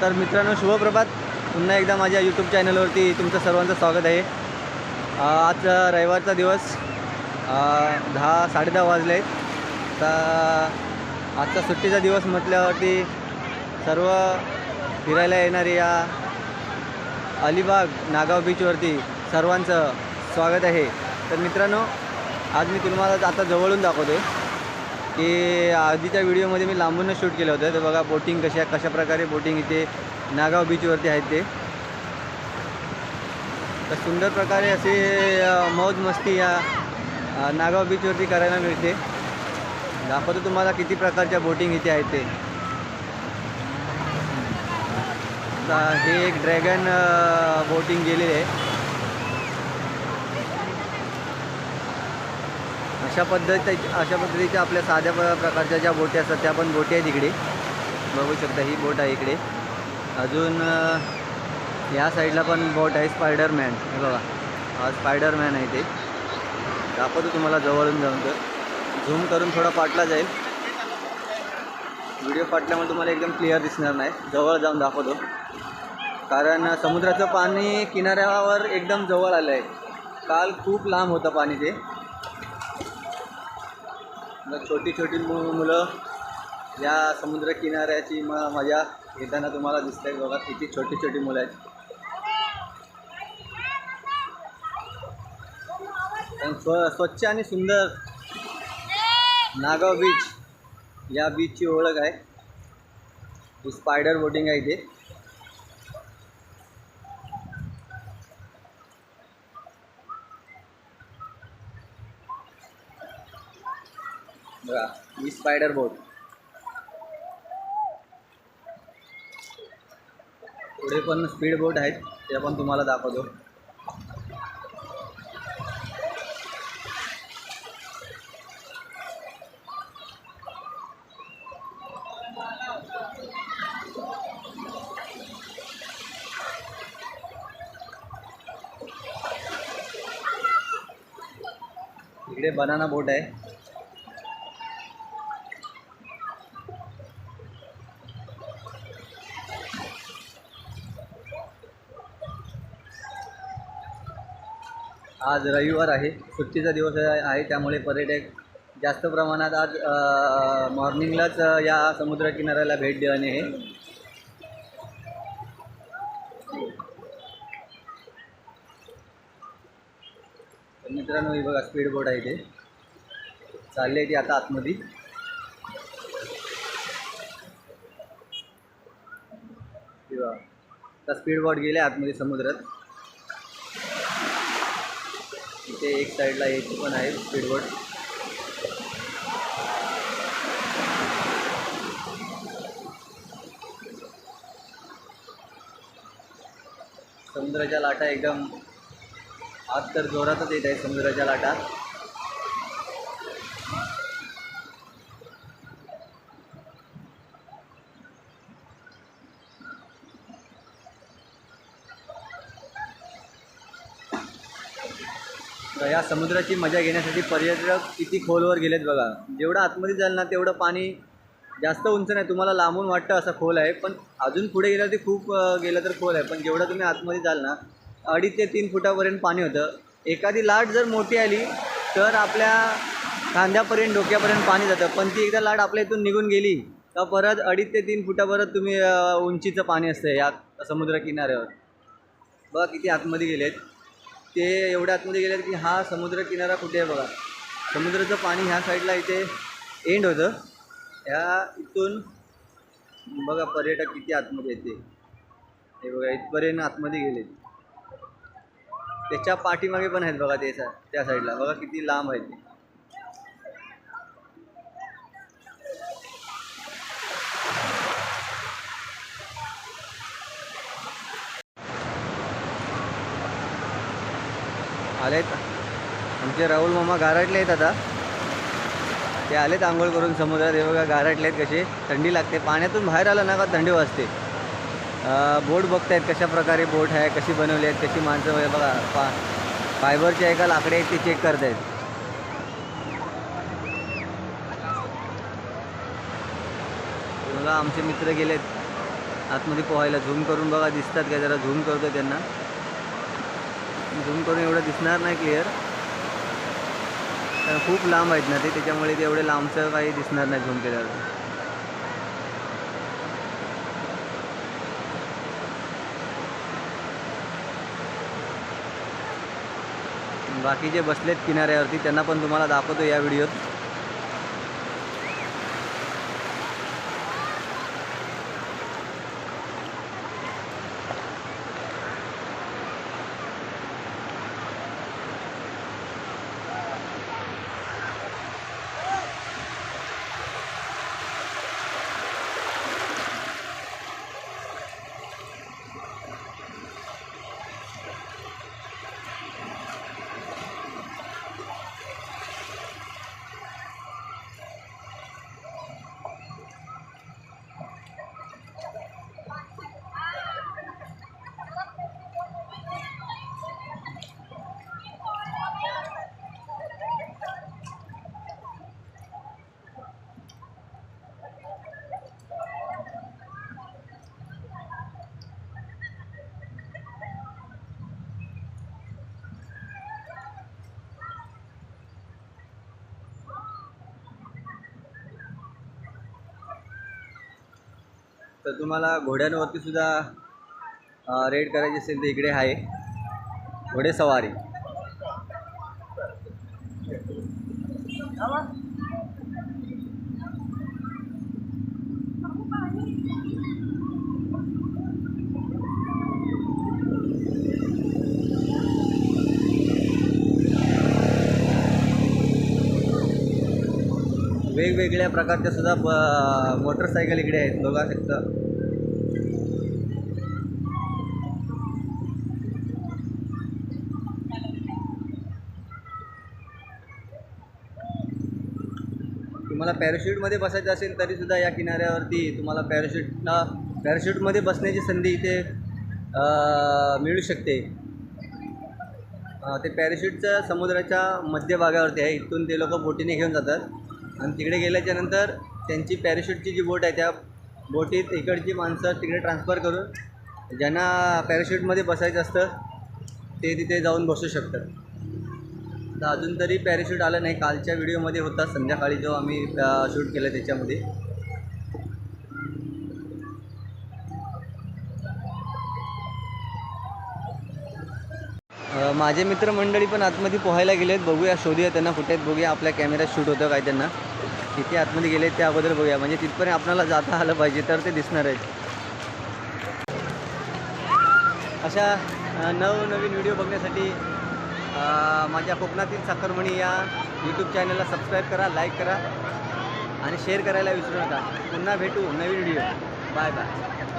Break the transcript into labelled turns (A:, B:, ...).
A: तर मित्रांनो शुभप्रभात. पुन्हा एकदा माझ्या यूट्यूब चॅनलवरती तुमचं सर्वांचं स्वागत आहे. आज रविवारचा दिवस. दहा साडेदहा वाजले. आहेत तर आजचा सुट्टीचा दिवस म्हटल्यावरती सर्व फिरायला येणारे या अलिबाग नागाव बीचवरती सर्वांचं स्वागत आहे. तर मित्रांनो आज मी तुम्हाला आता जवळून दाखवतो की आधीच्या व्हिडिओमध्ये मी लांबूनच शूट केलं होतं. तर बघा बोटिंग कशा कशा प्रकारे बोटिंग इथे नागाव बीचवरती आहेत ते. तर सुंदर प्रकारे असे मौज मस्ती या नागाव बीचवरती करायला मिळते. दाखवतो तुम्हाला किती प्रकारच्या बोटिंग इथे आहेत ते. हे एक ड्रॅगन बोटिंग गेलेली आहे. अशा पद्धती अशा पद्धतीच्या आपल्या साध्या प्रकारच्या ज्या बोटी असतात त्या पण बोटी आहेत इकडे. बघू शकता ही बोट आहे इकडे. अजून या साईडला पण बोट आहे स्पायडरमॅन. हे बघा. हा स्पायडरमॅन आहे ते. दाखवतो तुम्हाला जवळून जाऊन तर. झूम करून थोडा पाटला जाईल. व्हिडिओ पाटल्यामुळे तुम्हाला एकदम क्लिअर दिसणार नाही. जवळ जाऊन दाखवतो. कारण समुद्राचं पाणी किनाऱ्यावर एकदम जवळ आलं आहे काल खूप लांब होतं पाणी ते. तर छोटी छोटी मु मुलं या समुद्र किनाऱ्याची म मजा घेताना तुम्हाला दिसत आहे बघा किती छोटी छोटी मुलं आहेत. पण स्व स्वच्छ आणि सुंदर नागाव बीच या बीचची ओळख आहे. स्पायडर बोटिंग आहे इथे. बघा ही स्पायडर बोट पुढे पण स्पीड बोट आहेत त्या पण तुम्हाला दाखवतो. इकडे बनाना बोट आहे. आज रविवार आहे. सुट्टीचा दिवस आहे त्यामुळे पर्यटक जास्त प्रमाणात आज मॉर्निंगलाच या समुद्रकिनाऱ्याला भेट देणे हे. मित्रांनो ही बघा स्पीड बोट आहे ते. चालली आहे ती आता आतमध्ये. किंवा आता स्पीड बोट गेले आतमध्ये समुद्रात. इथे एक साईडला एक पण आहे स्पीड समुद्राच्या लाटा एकदम आज तर जोरातच येत आहे समुद्राच्या लाटा. तर या समुद्राची मजा घेण्यासाठी पर्यटक किती खोलवर गेलेत बघा. जेवढं आतमध्ये जाल ना तेवढं पाणी जास्त उंच नाही. तुम्हाला लांबून वाटतं असं खोल आहे पण अजून पुढे गेलं ते खूप गेलं तर खोल आहे. पण जेवढं तुम्ही आतमध्ये जाल ना अडीच ते तीन फुटापर्यंत पाणी होतं. एखादी लाट जर मोठी आली तर आपल्या खांद्यापर्यंत डोक्यापर्यंत पाणी जातं. पण ती एकदा लाट आपल्या इथून निघून गेली तर परत अडीच ते तीन फुटापर्यंत तुम्ही उंचीचं पाणी असतं या समुद्र किनाऱ्यावर. बघा किती आतमध्ये गेलेत. ते एवढ्या आतमध्ये गेले की हा समुद्र किनारा कुठे आहे बघा. समुद्राचं पाणी ह्या साईडला इथे एंड होतं. ह्या इथून बघा पर्यटक किती आतमध्ये येते. हे बघा इथपर्यंत आतमध्ये गेले त्याच्या पाठीमागे पण आहेत बघा ते सा- त्या साईडला बघा किती लांब आहेत ते. आलेत. आमचे राहुल मामा गारटले आहेत आता. ते आलेत आंघोळ करून समुद्रात. हे बघा गारटले आहेत कसे. थंडी लागते. पाण्यातून बाहेर आलं ना का थंडी वाजते. बोट बघतायत कशा प्रकारे बोट आहे कशी बनवली आहेत कशी माणसं वगैरे बघा पा फायबरचे आहे का लाकडे आहेत ते चेक करतायत. बघा आमचे मित्र गेलेत. आतमध्ये पोहायला. झूम करून बघा दिसतात काय जरा झूम करतो त्यांना. झूम करून एवढं दिसणार नाही क्लिअर. कारण खूप लांब आहेत ना ते त्याच्यामुळे ते एवढे लांबचं काही दिसणार नाही झूम केल्यावर. बाकी जे बसलेत किनाऱ्यावरती त्यांना पण तुम्हाला दाखवतो या व्हिडिओत. तर तुम्हाला घोड्यांवरती सुद्धा रेड करायची असेल तर इकडे आहे. घोडेसवारी वेगवेगळ्या प्रकारच्या सुद्धा मोटरसायकल इकडे आहेत. बघा शकता. तुम्हाला पॅराशूटमध्ये बसायचं असेल तरी सुद्धा या किनाऱ्यावरती तुम्हाला पॅराशूटला पॅराशूटमध्ये बसण्याची संधी इथे मिळू शकते. ते पॅराशूटच्या समुद्राच्या मध्यभागावरती आहे. इथून ते लोक बोटीने घेऊन जातात. आणि तिकडे गेल्याच्यानंतर त्यांची पॅराशूटची जी बोट आहे त्या बोटीत इकडची माणसं तिकडे ट्रान्सफर करून ज्यांना पॅराशूटमध्ये बसायचं असतं ते तिथे जाऊन बसू शकतात. तर अजून तरी पॅराशूट आलं नाही. कालच्या व्हिडिओमध्ये होता. संध्याकाळी जो आम्ही शूट केलं त्याच्यामध्ये. माझे मित्रमंडळी पण आतमध्ये पोहायला गेलेत बघूया शोधूया त्यांना कुठे आहेत. बघूया आपल्या कॅमेऱ्यात शूट होतं काय त्यांना. किती आतमध्ये गेले त्या अगोदर बघूया. म्हणजे तिथपर्यंत आपल्याला जाता आलं पाहिजे तर ते दिसणार आहेत. अशा नवनवीन व्हिडिओ बघण्यासाठी माझ्या कोकणातील साखरमणी या यूट्यूब चॅनलला सबस्क्राईब करा लाईक करा आणि शेअर करायला विसरू नका. पुन्हा भेटू नवीन व्हिडिओ बाय बाय